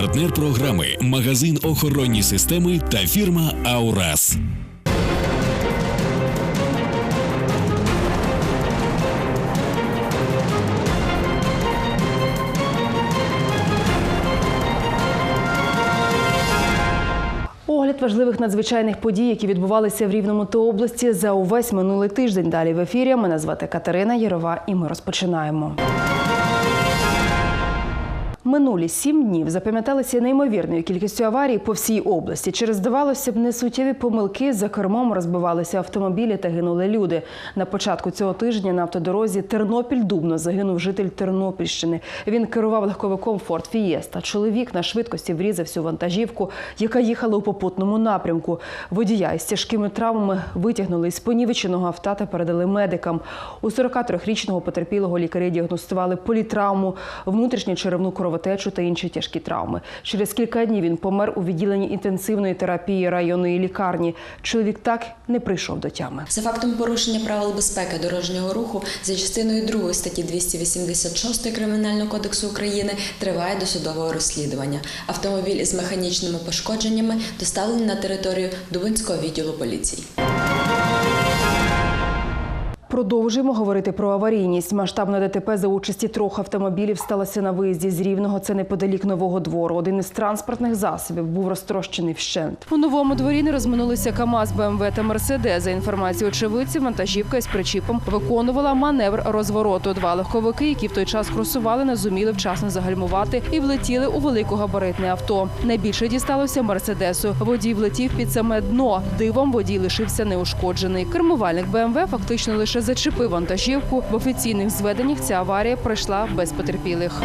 Партнер програми магазин охоронні системи та фірма Аурас. Огляд важливих надзвичайних подій, які відбувалися в Рівному та області за увесь минулий тиждень. Далі в ефірі. Мене звати Катерина Єрова, і ми розпочинаємо. Минулі сім днів запам'яталися неймовірною кількістю аварій по всій області. Через здавалося б несуттєві помилки за кермом розбивалися автомобілі та гинули люди. На початку цього тижня на автодорозі Тернопіль-Дубно загинув житель Тернопільщини. Він керував легковиком Форд Фієста. Чоловік на швидкості врізався у вантажівку, яка їхала у попутному напрямку. Водія із тяжкими травмами витягнули із понівеченого авто та передали медикам. У 43-річного потерпілого лікарі діагностували політравму, внутрішньочеревну кровотечу та інші тяжкі травми. Через кілька днів він помер у відділенні інтенсивної терапії районної лікарні. Чоловік так не прийшов до тями. За фактом порушення правил безпеки дорожнього руху за частиною 2 статті 286 Кримінального кодексу України триває досудове розслідування. Автомобіль із механічними пошкодженнями доставлений на територію Дубинського відділу поліції. Продовжуємо говорити про аварійність. Масштабне ДТП за участі трьох автомобілів сталося на виїзді з Рівного. Це неподалік нового двору. Один із транспортних засобів був розтрощений вщент. У новому дворі не розминулися КАМАЗ, БМВ та Мерседес. За інформацією очевидців, вантажівка із причіпом виконувала маневр розвороту. Два легковики, які в той час кросували, не зуміли вчасно загальмувати і влетіли у великогабаритне авто. Найбільше дісталося Мерседесу. Водій влетів під саме дно. Дивом водій лишився неушкоджений. Кермувальник БМВ фактично лише зачепив вантажівку. В офіційних зведеннях ця аварія пройшла без потерпілих.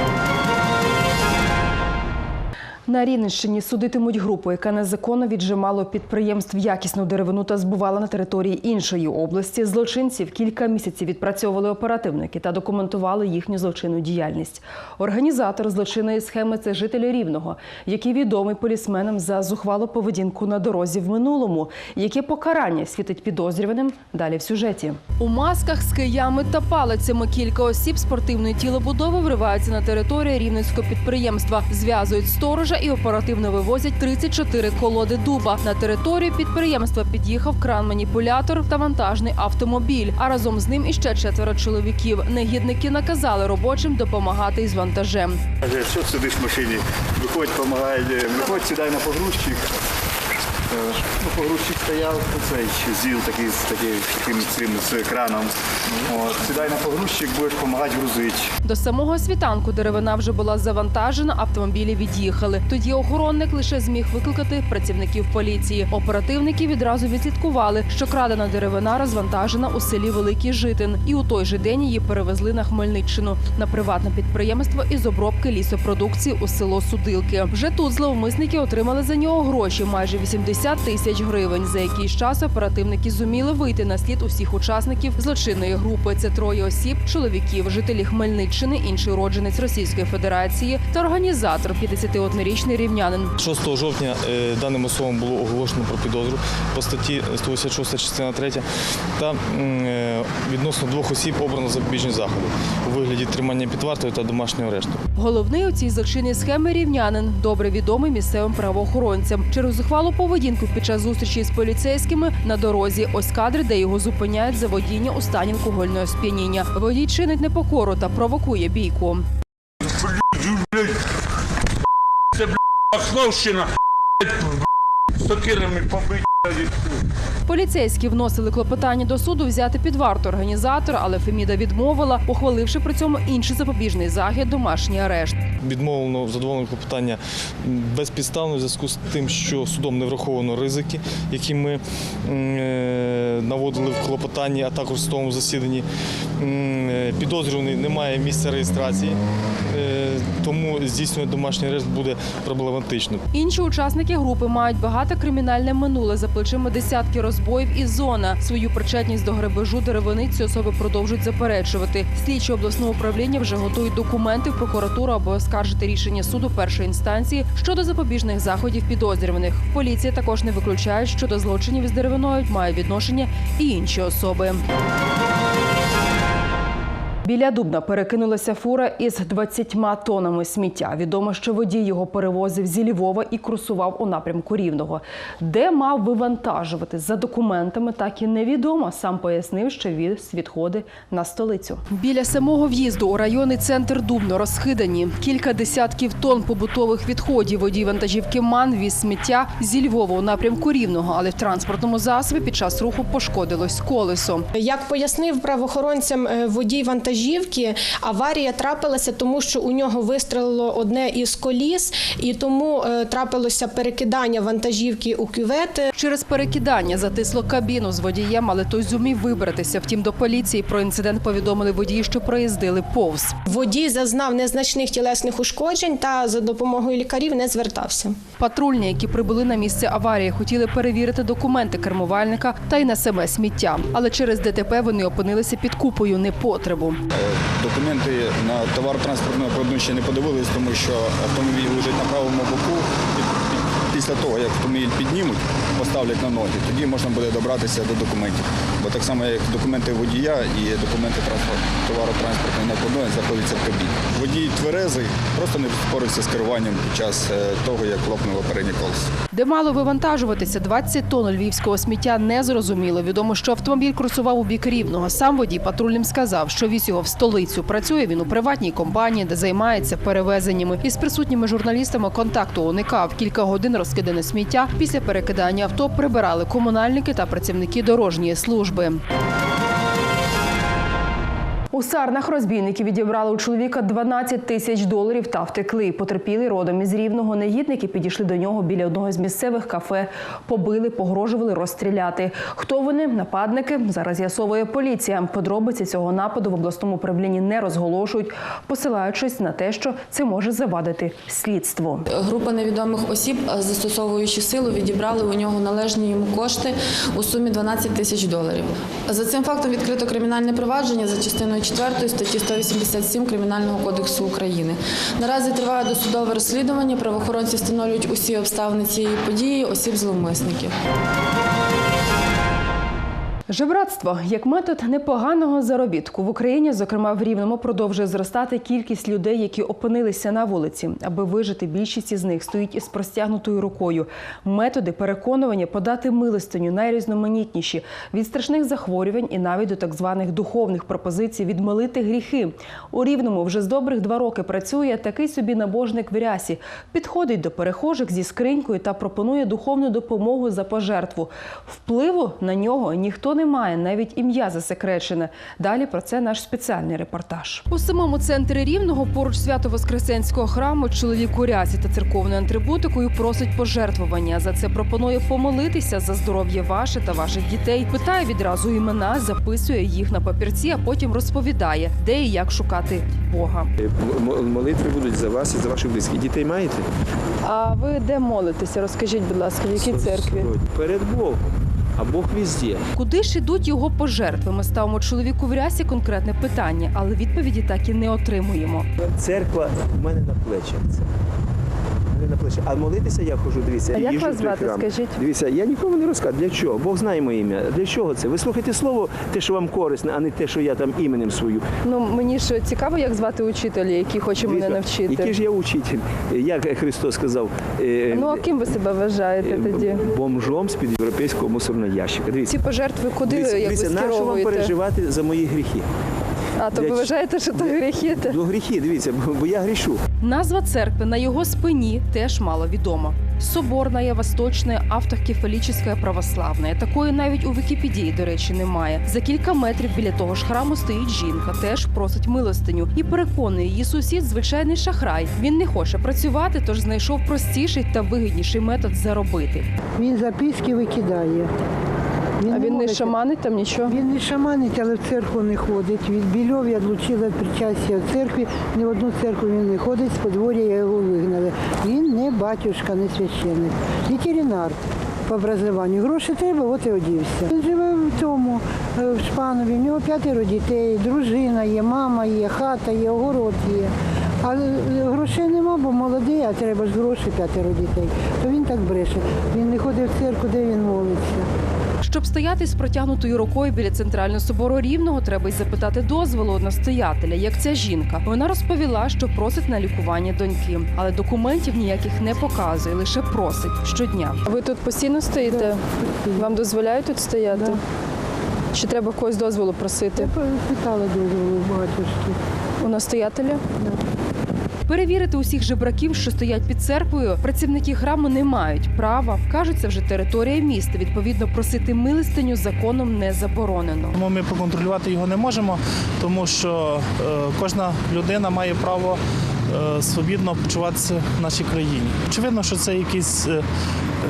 На Рівненщині судитимуть групу, яка незаконно віджимала підприємств якісну деревину та збувала на території іншої області. Злочинців кілька місяців відпрацьовували оперативники та документували їхню злочинну діяльність. Організатор злочинної схеми це житель Рівного, який відомий полісменам за зухвалу поведінку на дорозі в минулому. Яке покарання світить підозрюваним? Далі в сюжеті. У масках з киями та палицями кілька осіб спортивної тілобудови вриваються на територію рівненського підприємства, зв'язують сторожа і оперативно вивозять 34 колоди дуба. На територію підприємства під'їхав кран-маніпулятор та вантажний автомобіль. А разом з ним іще четверо чоловіків. Негідники наказали робочим допомагати із вантажем. Що сидиш в машині, виходь, допомагай, виходь, сідай на погрузчик. Е, Ну, погрузчик стояв, цей зіл такий з таким цим з краном. От, сідай на погрузчик, будеш допомагати грузити. До самого світанку деревина вже була завантажена, автомобілі від'їхали. Тоді охоронник лише зміг викликати працівників поліції. Оперативники відразу відслідкували, що крадена деревина розвантажена у селі Великий Житин, і у той же день її перевезли на Хмельниччину на приватне підприємство із обробки лісопродукції у село Судилки. Вже тут зловмисники отримали за нього гроші майже 80 тисяч гривень. За якийсь час оперативники зуміли вийти на слід усіх учасників злочинної групи. Це троє осіб, чоловіків, жителі Хмельниччини, інший уродженець Російської Федерації та організатор 51-річний рівнянин. 6 жовтня е, даним особам було оголошено про підозру по статті 186 частина 3 та е, відносно двох осіб обрано запобіжні заходи у вигляді тримання під вартою та домашнього арешту. Головний у цій злочинній схемі рівнянин, добре відомий місцевим правоохоронцям. Через зухвалу поведінку під час зустрічі з поліцейськими на дорозі. Ось кадри, де його зупиняють за водіння у стані алкогольного сп'яніння. Водій чинить непокору та провокує бійку. Це блядь, Основщина, блядь, сокирами побиті. Поліцейські вносили клопотання до суду взяти під варту організатора, але Феміда відмовила, ухваливши при цьому інший запобіжний захід домашній арешт. Відмовлено задоволено клопотання безпідставно в зв'язку з тим, що судом не враховано ризики, які ми е, наводили в клопотанні, а також в судовому засіданні. Е, Підозрюваний не має місця реєстрації, е, тому здійснювати домашній арешт буде проблематично. Інші учасники групи мають багато кримінальне минуле за плечима десятки розбоїв і зона. Свою причетність до грабежу деревини ці особи продовжують заперечувати. Слідчі обласного управління вже готують документи в прокуратуру, аби оскаржити рішення суду першої інстанції щодо запобіжних заходів підозрюваних. Поліція також не виключає, що до злочинів із деревиною мають відношення і інші особи. Біля Дубна перекинулася фура із 20 тонами сміття. Відомо, що водій його перевозив зі Львова і курсував у напрямку Рівного. Де мав вивантажувати за документами, так і невідомо. Сам пояснив, що віз відходи на столицю. Біля самого в'їзду у районний центр Дубно розхидані кілька десятків тонн побутових відходів. Водій вантажівки МАН віз сміття зі Львова у напрямку Рівного, але в транспортному засобі під час руху пошкодилось колесо. Як пояснив правоохоронцям е, водій вантажівки, аварія трапилася, тому що у нього вистрелило одне із коліс, і тому е, трапилося перекидання вантажівки у кювет. Через перекидання затисло кабіну з водієм, але той зумів вибратися. Втім, до поліції про інцидент повідомили водії, що проїздили повз. Водій зазнав незначних тілесних ушкоджень та за допомогою лікарів не звертався. Патрульні, які прибули на місце аварії, хотіли перевірити документи кермувальника та й на саме сміття. Але через ДТП вони опинилися під купою непотребу. Документи на товар транспортного ще не подивились, тому що автомобіль лежить на правому боку. Після того, як автомобіль піднімуть, поставлять на ноги, тоді можна буде добратися до документів. Бо так само, як документи водія і документи транспорт, товару транспортного на кордоні знаходяться в кабіні. Водій тверезий, просто не впорався з керуванням під час е, того, як лопнуло переднє колесо. Де мало вивантажуватися 20 тонн львівського сміття не зрозуміло. Відомо, що автомобіль курсував у бік рівного. Сам водій патрульним сказав, що віз його в столицю. Працює він у приватній компанії, де займається перевезеннями. Із присутніми журналістами контакту уникав кілька годин розкидане сміття. Після перекидання авто прибирали комунальники та працівники дорожньої служби. У Сарнах розбійники відібрали у чоловіка 12 тисяч доларів та втекли. Потерпілий родом із рівного негідники підійшли до нього біля одного з місцевих кафе, побили, погрожували розстріляти. Хто вони? Нападники зараз з'ясовує поліція. Подробиці цього нападу в обласному управлінні не розголошують, посилаючись на те, що це може завадити слідству. Група невідомих осіб, е, застосовуючи силу, відібрали у нього належні йому кошти у сумі 12 тисяч доларів. За цим фактом відкрито кримінальне провадження за частиною 4 статті 187 Кримінального кодексу України. Наразі триває досудове розслідування. Правоохоронці встановлюють усі обставини цієї події, осіб зловмисників. Жебратство як метод непоганого заробітку в Україні, зокрема в Рівному, продовжує зростати кількість людей, які опинилися на вулиці. Аби вижити, більшість із них стоїть із простягнутою рукою. Методи переконування подати милостиню найрізноманітніші від страшних захворювань і навіть до так званих духовних пропозицій відмолити гріхи. У Рівному вже з добрих два роки працює такий собі набожник в рясі. Підходить до перехожих зі скринькою та пропонує духовну допомогу за пожертву. Впливу на нього ніхто не має, навіть ім'я засекречене. Далі про це наш спеціальний репортаж. У самому центрі рівного поруч свято-воскресенського храму чоловік у рясі та церковною атрибутикою просить пожертвування. За це пропонує помолитися за здоров'я ваше та ваших дітей. Питає відразу імена, записує їх на папірці, а потім розповідає, де і як шукати Бога. Молитви будуть за вас і за ваших близьких. Дітей маєте? А ви де молитеся? Розкажіть, будь ласка, в якій церкві? Перед Богом. А Бог везде. Куди ж ідуть його пожертви? Ми ставимо чоловіку в рясі конкретне питання, але відповіді так і не отримуємо. Церква в мене на плечах. Це. На плечі. А молитися я ходжу, дивіться. А як вас в той звати, храм. скажіть? Дивіться, я нікому не розказую. Для чого? Бог знає моє ім'я. Для чого це? Ви слухайте слово, те, що вам корисне, а не те, що я там іменем свою. Ну мені ж цікаво, як звати учителя, який хоче мене Дивіться, навчити. Який ж я учитель? Як Христос сказав? е, Ну а ким ви себе вважаєте е, тоді? Бомжом з-під європейського мусорного ящика. Дивіться. Ці пожертви куди Дивіться, як ви дивіться, на що вам скеровуєте? переживати за мої гріхи? А то ви вважаєте, що то гріхи? Ну, гріхи, дивіться, бо- я грішу. Назва церкви на його спині теж мало відома. Соборная Восточная автокефалічна православна. Такої навіть у Вікіпедії, до речі, немає. За кілька метрів біля того ж храму стоїть жінка, теж просить милостиню і переконує її сусід звичайний шахрай. Він не хоче працювати, тож знайшов простіший та вигідніший метод заробити. Він записки викидає. А він не шаманить там нічого. Він не шаманить, але в церкву не ходить. Від Більов я відлучила від причастя в церкві. Ні в одну церкву він не ходить, з подвор'я його вигнали. Він не батюшка, не священник. Ветеринар по образованню. Гроші треба, от і одівся. Він живе в цьому, е, в Шпанові. В нього п'ятеро дітей, дружина є, мама є, хата є, огород є. А е, грошей нема, бо молодий, а треба ж гроші п'ятеро дітей. То він так бреше. Він не ходить в церкву, де він молиться. Щоб стояти з протягнутою рукою біля центрального собору рівного, треба й запитати дозволу настоятеля, як ця жінка. Вона розповіла, що просить на лікування доньки, але документів ніяких не показує, лише просить щодня. Ви тут постійно стоїте? Вам дозволяють тут стояти? Чи треба когось дозволу просити? Питала дозволу у батюшки. У настоятеля? Перевірити усіх жебраків, що стоять під церквою, працівники храму не мають права. Кажуть, це вже територія міста. Відповідно, просити милостиню законом не заборонено. Тому ми поконтролювати його не можемо, тому що е, кожна людина має право е, свобідно почуватися в нашій країні. Очевидно, що це якийсь е,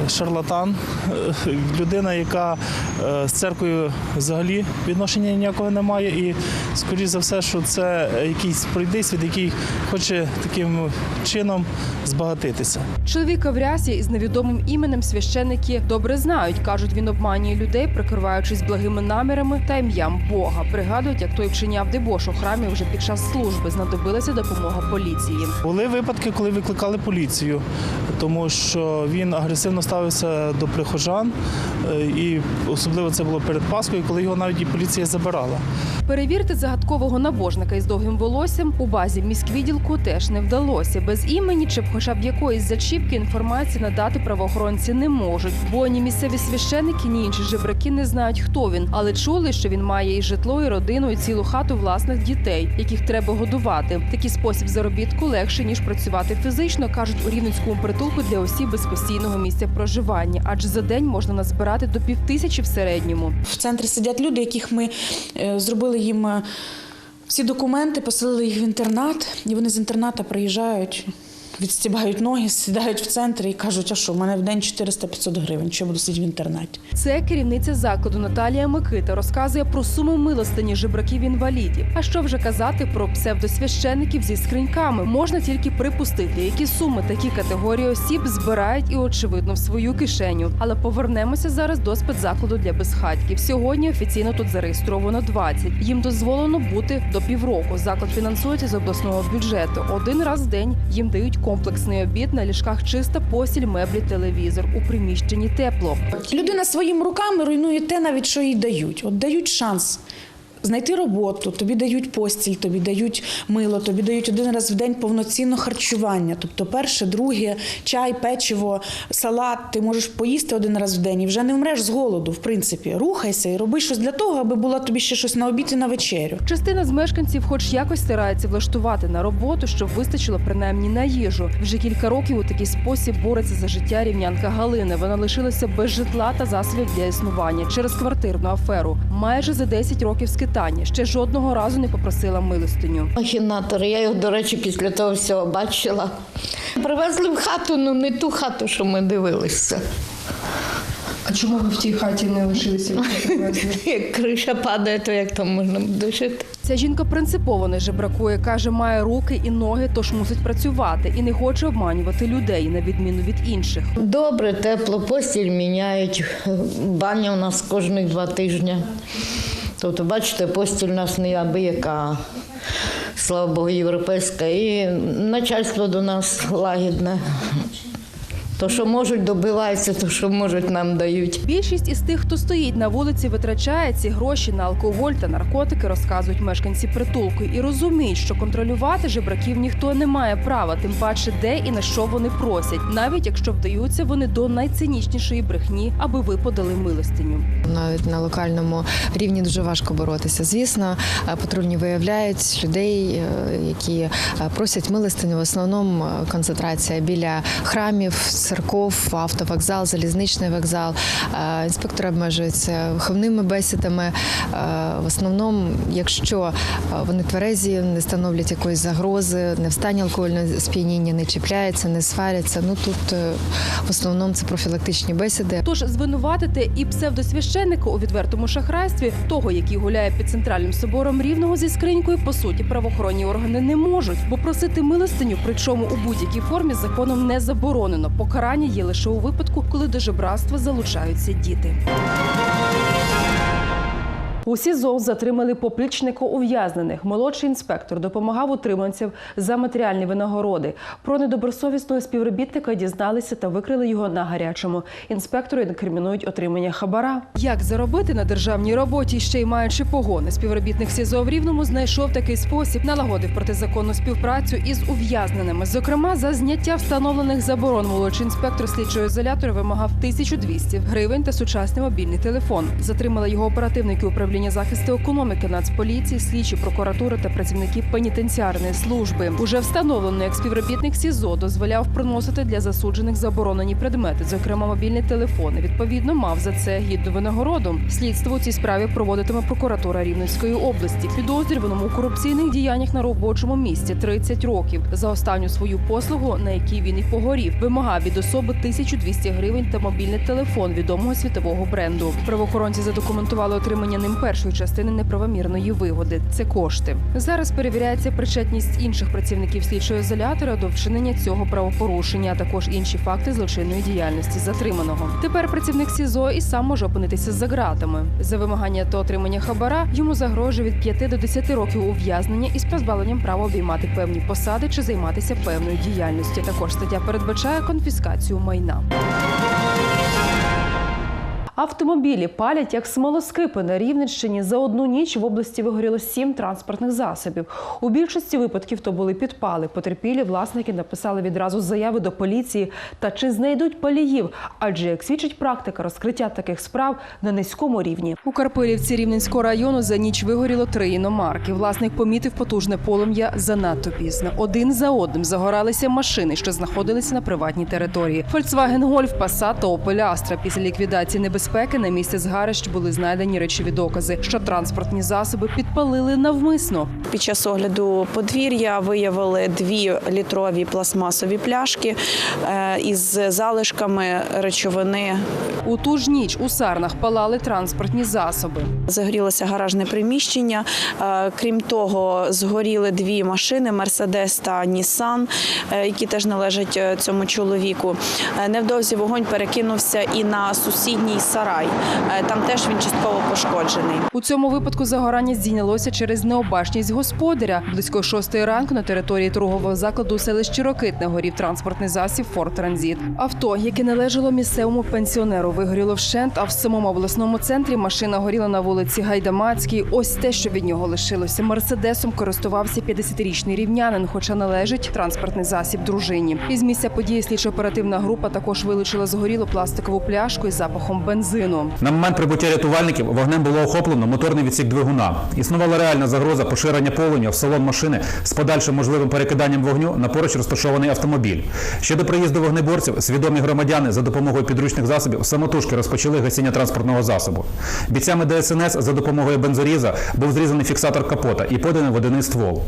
шарлатан, е, людина, яка е, з церквою взагалі відношення ніякого не має. І, скоріш за все, що це якийсь пройдисвіт, який хоче таким чином збагатитися. Чоловіка в рясі із невідомим іменем священники добре знають. кажуть, він обманює людей, прикриваючись благими намірами та ім'ям Бога. Пригадують, як той вчиняв дебош у храмі вже під час служби. Знадобилася допомога поліції. Були випадки, коли викликали поліцію, тому що він агресивно ставився до прихожан, е, і особливо це було перед Паскою, коли його навіть і поліція забирала. Перевірити загадкового набожника із довгим волоссям у базі міськвідділку теж не вдалося. Без імені чи хоча б якоїсь зачіпки інформації надати правоохоронці не можуть, бо ні місцеві священики, ні інші жебраки не знають, хто він, але чули, що він має і житло, і родину, і цілу хату власних дітей, яких треба годувати. Такий спосіб заробітку легше ніж працювати фізично, кажуть у рівненському притулку для осіб без постійного місця проживання, адже за день можна назбирати до півтисячі в середньому. В центрі сидять люди, яких ми е, зробили їм е, всі документи, поселили їх в інтернат, і вони з інтерната приїжджають. Відстібають ноги, сідають в центрі і кажуть, а що, в мене в день 400-500 гривень, що буду сидіти в інтернаті. Це керівниця закладу Наталія Микита розказує про суму милостині жебраків інвалідів. А що вже казати про псевдосвящеників зі скриньками? Можна тільки припустити, які суми такі категорії осіб збирають і очевидно в свою кишеню. Але повернемося зараз до спецзакладу для безхатьків. Сьогодні офіційно тут зареєстровано 20. Їм дозволено бути до півроку. Заклад фінансується з обласного бюджету. Один раз в день їм дають комплексний обід на ліжках чиста постіль, меблі, телевізор у приміщенні тепло. Людина своїми руками руйнує те, навіть що їй дають. От дають шанс. Знайти роботу, тобі дають постіль, тобі дають мило, тобі дають один раз в день повноцінне харчування. Тобто перше, друге, чай, печиво, салат. Ти можеш поїсти один раз в день і вже не вмреш з голоду. В принципі, рухайся і роби щось для того, аби було тобі ще щось на обід і на вечерю. Частина з мешканців, хоч якось старається влаштувати на роботу, щоб вистачило принаймні на їжу. Вже кілька років у такий спосіб бореться за життя рівнянка Галини. Вона лишилася без житла та засобів для існування через квартирну аферу. Майже за 10 років скитання. Ще жодного разу не попросила милостиню. Махінатор, я його, до речі, після того всього бачила. Привезли в хату, ну не ту хату, що ми дивилися. А чому ви в тій хаті не лишилися? Як криша падає, то як там можна буде жити? Ця жінка принципово не жебракує, каже, має руки і ноги, тож мусить працювати і не хоче обманювати людей на відміну від інших. Добре, тепло, постіль міняють. Баня у нас кожні два тижні. Тобто, бачите, постіль у нас абияка, слава Богу, європейська, і начальство до нас лагідне. То, що можуть, добиваються, то, що можуть, нам дають. Більшість із тих, хто стоїть на вулиці, витрачає ці гроші на алкоголь та наркотики, розказують мешканці притулку, і розуміють, що контролювати жебраків ніхто не має права, тим паче де і на що вони просять, навіть якщо вдаються вони до найцинічнішої брехні, аби ви подали милостиню. Навіть на локальному рівні дуже важко боротися. Звісно, е, патрульні виявляють людей, е, які е, просять милостиню. В основному концентрація біля храмів, церков, автовокзал, залізничний вокзал. Е, Інспектори обмежуються виховними бесідами. Е, В основному, якщо е, вони тверезі, не становлять якоїсь загрози, не в стані алкогольного сп'яніння, не чіпляються, не сваряться. Ну тут в основному це профілактичні бесіди. Тож звинуватити і псевдосвященника у відвертому шахрайстві, того, який гуляє під центральним собором рівного зі скринькою, по суті, правоохоронні органи не можуть, бо просити милостиню, причому у будь-якій формі законом не заборонено. Покарання є лише у випадку, коли до жебратства залучаються діти. У СІЗО затримали поплічника ув'язнених. Молодший інспектор допомагав утриманцям за матеріальні винагороди. Про недобросовісного співробітника дізналися та викрили його на гарячому. Інспектору інкримінують отримання хабара. Як заробити на державній роботі, ще й маючи погони? Співробітник СІЗО в Рівному знайшов такий спосіб, налагодив протизаконну співпрацю із ув'язненими. Зокрема, за зняття встановлених заборон молодший інспектор слідчого ізолятора вимагав 1200 гривень та сучасний мобільний телефон. Затримали його оперативники управління захисту економіки, Нацполіції, слідчі прокуратури та працівники пенітенціарної служби. Уже встановлено, як співробітник СІЗО дозволяв приносити для засуджених заборонені предмети, зокрема мобільні телефони. Відповідно, мав за це гідну винагороду. Слідство у цій справі проводитиме прокуратура Рівненської області. Підозрюваному у корупційних діяннях на робочому місці 30 років. За останню свою послугу, на якій він і погорів, вимагав від особи 1200 гривень та мобільний телефон відомого світового бренду. Правоохоронці задокументували отримання ним першої частини неправомірної вигоди. Це кошти. Зараз перевіряється причетність інших працівників слідчого ізолятора до вчинення цього правопорушення, а також інші факти злочинної діяльності затриманого. Тепер працівник СІЗО і сам може опинитися за ґратами. За вимагання та отримання хабара йому загрожує від 5 до 10 років ув'язнення із позбавленням права обіймати певні посади чи займатися певною діяльністю. Також стаття передбачає конфіскацію майна. Автомобілі палять як смолоскипи на Рівненщині. За одну ніч в області вигоріло сім транспортних засобів. У більшості випадків то були підпали. Потерпілі власники написали відразу заяви до поліції та чи знайдуть паліїв. Адже як свідчить практика, розкриття таких справ на низькому рівні. У Карпилівці Рівненського району за ніч вигоріло три іномарки. Власник помітив потужне полум'я занадто пізно. Один за одним загоралися машини, що знаходилися на приватній території. Volkswagen Golf, Passat та Opel Astra. Після ліквідації небезпеки на місці згарищ були знайдені речові докази, що транспортні засоби підпалили навмисно. Під час огляду подвір'я виявили дві літрові пластмасові пляшки е, із залишками речовини. У ту ж ніч у Сарнах палали транспортні засоби. Загорілося гаражне приміщення. Е, Крім того, згоріли дві машини Мерседес та Нісан, які теж належать е, цьому чоловіку. Е, Невдовзі вогонь перекинувся і на сусідній сарай. Е, Там теж він частково пошкоджений. У цьому випадку загорання здійнялося через необачність господаря. Близько шостої ранку на території торгового закладу у селищі Рокитне горів транспортний засіб Форт Транзит. Авто, яке належало місцевому пенсіонеру, вигоріло вщент, а в самому обласному центрі машина горіла на вулиці Гайдамацькій. Ось те, що від нього лишилося. Мерседесом користувався 50-річний рівнянин, хоча належить транспортний засіб дружині. Із місця події слідчо-оперативна група також вилучила згорілу пластикову пляшку із запахом бензину. На момент прибуття рятувальників вогнем було охоплено моторний відсік двигуна. Існувала реальна загроза поширення полум'я в салон машини з подальшим можливим перекиданням вогню на поруч розташований автомобіль. Ще до приїзду вогнеборців свідомі громадяни за допомогою підручних засобів самотужки розпочали гасіння транспортного засобу. Бійцями ДСНС за допомогою бензоріза був зрізаний фіксатор капота і поданий водяний ствол.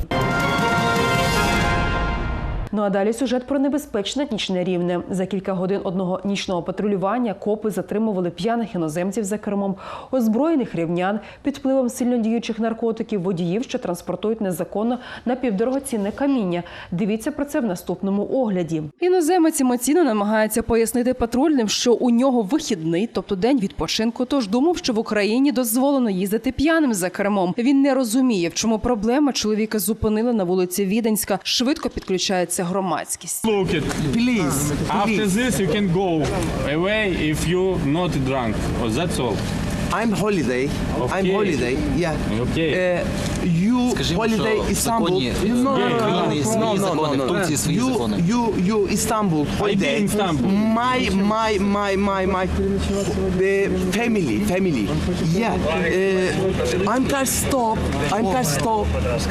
Ну а далі сюжет про небезпечне нічне рівне. За кілька годин одного нічного патрулювання копи затримували п'яних іноземців за кермом, озброєних рівнян під впливом сильно діючих наркотиків, водіїв, що транспортують незаконно напівдорогоцінне каміння. Дивіться про це в наступному огляді. Іноземець емоційно намагається пояснити патрульним, що у нього вихідний, тобто день відпочинку. Тож думав, що в Україні дозволено їздити п'яним за кермом. Він не розуміє, в чому проблема. Чоловіка зупинили на вулиці Віденська. Швидко підключається громадськість. Look it, please. After this, you can go away if you not drunk. Oh, that's all. I'm holiday. Okay. I'm holiday. Yeah. Okay. Uh, you Скажи, holiday що Istanbul. законі е, No, no, no, України є no, no, no, no, you. You, you Istanbul holiday. My, my, my, my, my uh, family, family. Yeah. Uh, I'm car stop. I'm car stop.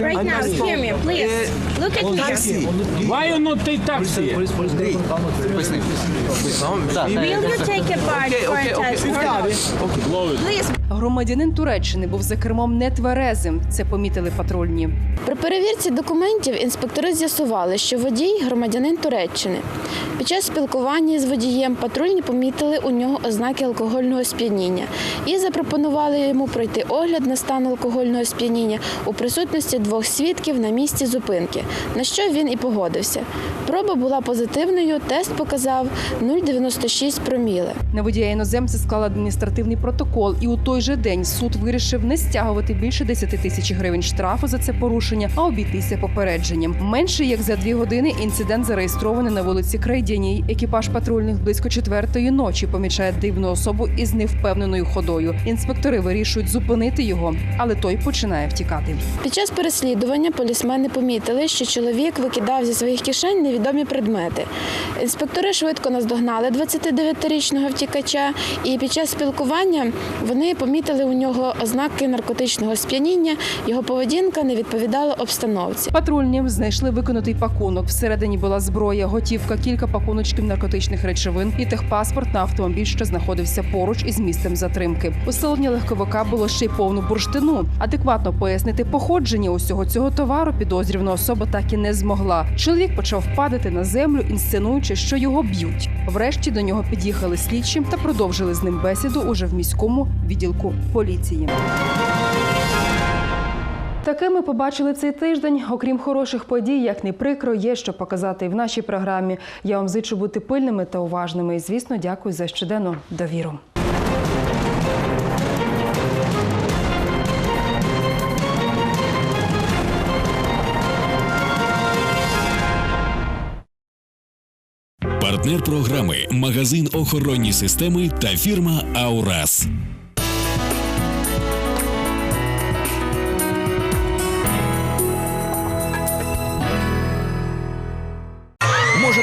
Right I'm now, car stop. hear me, please. Uh, Look at me. Taxi. Why you not take taxi? Поясни. Так, Will you take a part for a Okay, okay, okay. test? Or not? Please. Please. Громадянин Туреччини був за кермом нетверезим. Це помітили патрульні. При перевірці документів інспектори з'ясували, що водій громадянин Туреччини. Під час спілкування з водієм патрульні помітили у нього ознаки алкогольного сп'яніння і запропонували йому пройти огляд на стан алкогольного сп'яніння у присутності двох свідків на місці зупинки, на що він і погодився. Проба була позитивною, тест показав 0,96 проміле. На водія іноземця склали адміністративний протокол, і у той же день суд вирішив не стягувати більше 10 тисяч гривень штрафу за це порушення, а обійтися попередженням. Менше як за дві години інцидент зареєстрований на вулиці Крайдяній. Екіпаж патрульних близько четвертої ночі помічає дивну особу із невпевненою ходою. Інспектори вирішують зупинити його, але той починає втікати. Під час переслідування полісмени помітили, що чоловік викидав зі своїх кишень невідомі предмети. Інспектори швидко наздогнали 29-річного втікача, і під час спілкування вони помітили у нього ознаки наркотичного сп'яніння. Його поведінка не відповідала обстановці. Патрульні знайшли виконатий пакунок. Всередині була зброя, готівка, кілька пакуночків наркотичних речовин і техпаспорт на автомобіль, що знаходився поруч із місцем затримки. Уселення легковика було ще й повну бурштину. Адекватно пояснити походження усього цього товару підозрювана особа так і не змогла. Чоловік почав падати на землю, інсценуючи, що його б'ють. Врешті до нього під'їхали слідчі та продовжили з ним бесіду уже в міському відділку поліції. Таке ми побачили цей тиждень. Окрім хороших подій, як не прикро, є що показати і в нашій програмі. Я вам зичу бути пильними та уважними. І звісно, дякую за щоденну довіру. Партнер програми магазин охоронні системи та фірма Аурас.